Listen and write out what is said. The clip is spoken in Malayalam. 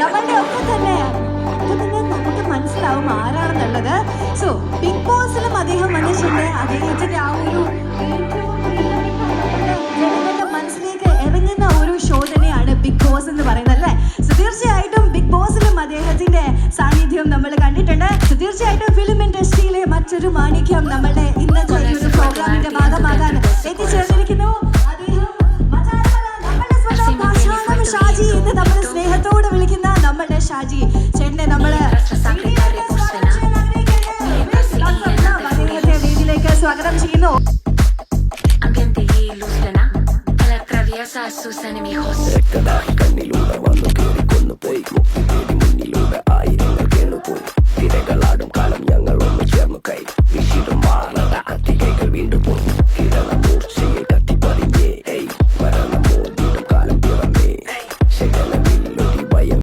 നമ്മളുടെ ഒക്കെ തന്നെ ഒക്കെ തന്നെ നമുക്ക് മനസ്സിലാവും ആരാണെന്നുള്ളത്. സോ ബിഗ് ബോസിലും അദ്ദേഹം വന്നിട്ടുണ്ട്. അദ്ദേഹത്തിന്റെ ആ ഒരു ജനങ്ങളുടെ മനസ്സിലേക്ക് ഇറങ്ങുന്ന ഒരു ഷോ തന്നെയാണ് ബിഗ് ബോസ് എന്ന് പറയുന്നത് അല്ലേ? സോ തീർച്ചയായിട്ടും ബിഗ് ബോസിലും അദ്ദേഹത്തിന്റെ സാന്നിധ്യം നമ്മൾ കണ്ടിട്ടുണ്ട്. സോ തീർച്ചയായിട്ടും ഫിലിം ഇൻഡസ്ട്രിയിലെ മറ്റൊരു മാണിക്യം നമ്മളുടെ ഇന്നത്തെ ഒരു പ്രോഗ്രാമിന്റെ ഭാഗമാകാൻ എത്തിച്ചേർന്നിരിക്കുന്നു വിളിക്കുന്ന നമ്മളുടെ ഷാജി? ചേട്ടനെ നമ്മൾ അദ്ദേഹത്തെ വേദിയിലേക്ക് സ്വാഗതം ചെയ്യുന്നു. Ambiente y luz plena. A sus enemigos